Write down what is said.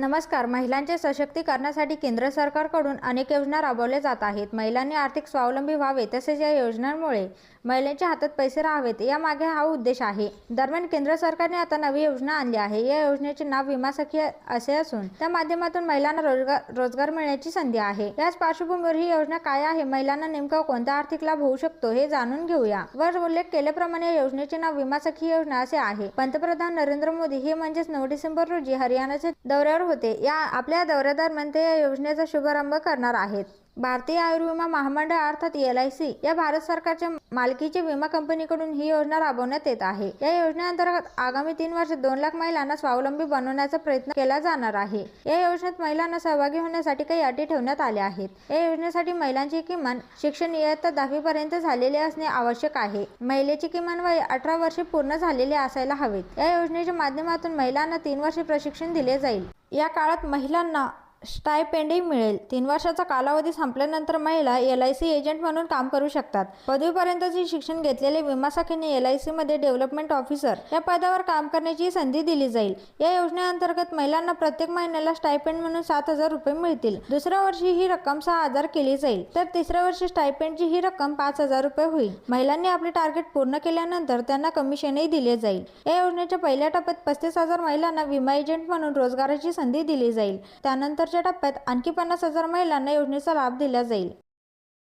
नमस्कार. महिलांचे सशक्तीकरणासाठी केंद्र सरकारकडून अनेक योजना राबवल्या जात आहेत. महिलांनी आर्थिक स्वावलंबी व्हावे तसेच या योजनांमुळे महिलांच्या हातात पैसे राहावेत यामागे हा उद्देश आहे. दरम्यान केंद्र सरकारने आता नवी योजना आणली आहे. या योजनेचे नाव विमा सखी असे असून त्या माध्यमातून महिलांना रोजगार रोजगार मिळण्याची संधी आहे. याच पार्श्वभूमीवर ही योजना काय आहे? महिलांना नेमका कोणता आर्थिक लाभ होऊ शकतो हे जाणून घेऊया. वर उल्लेख केल्याप्रमाणे या योजनेचे नाव विमा सखी योजना असे आहे. पंतप्रधान नरेंद्र मोदी हे म्हणजेच नऊ डिसेंबर रोजी हरियाणाच्या दौऱ्यावर होते. या आपल्या दौऱ्यादरम्यान ते या योजनेचा शुभारंभ करणार आहेत. भारतीय आयुर्विमा महामंडळ अर्थात एल आय सी या भारत सरकारच्या मालकीच्या विमा कंपनीकडून ही योजना राबवण्यात येत आहे. या योजनेअंतर्गत आगामी तीन वर्ष दोन लाख महिलांना स्वावलंबी बनवण्याचा प्रयत्न केला जाणार आहे. या योजनेत महिलांना सहभागी होण्यासाठी काही अटी ठेवण्यात आल्या आहेत. या योजनेसाठी महिलांची किमान शिक्षण इयत्ता दहावी पर्यंत झालेले असणे आवश्यक आहे. महिलेची किमान वय अठरा वर्षे पूर्ण झालेले असायला हवेत. या योजनेच्या माध्यमातून महिलांना तीन वर्षे प्रशिक्षण दिले जाईल. या काळात महिलांना स्टायपेंडही मिळेल. तीन वर्षाचा कालावधी संपल्यानंतर महिला एल आय सी एजंट म्हणून काम करू शकतात. पदवीपर्यंतचे शिक्षण घेतलेले विमा शाखेने एल आयमध्ये डेव्हलपमेंट ऑफिसर या पदावर काम करण्याची संधी दिली जाईल. या योजनेअंतर्गत महिलांना प्रत्येक महिन्याला स्टायपेंड म्हणून सात हजार रुपये मिळतील. दुसऱ्या वर्षी ही रक्कम सहा हजार केली जाईल. तर तिसऱ्या वर्षी स्टायपेंडची ही रक्कम पाच हजार रुपये होईल. महिलांनी आपले टार्गेट पूर्ण केल्यानंतर त्यांना कमिशनही दिले जाईल. या योजनेच्या पहिल्या टप्प्यात पस्तीस हजार महिलांना विमा एजंट म्हणून रोजगाराची संधी दिली जाईल. त्यानंतर नंतरच्या टप्प्यात आणखी पन्नास हजार महिलांना योजनेचा लाभ दिला जाईल.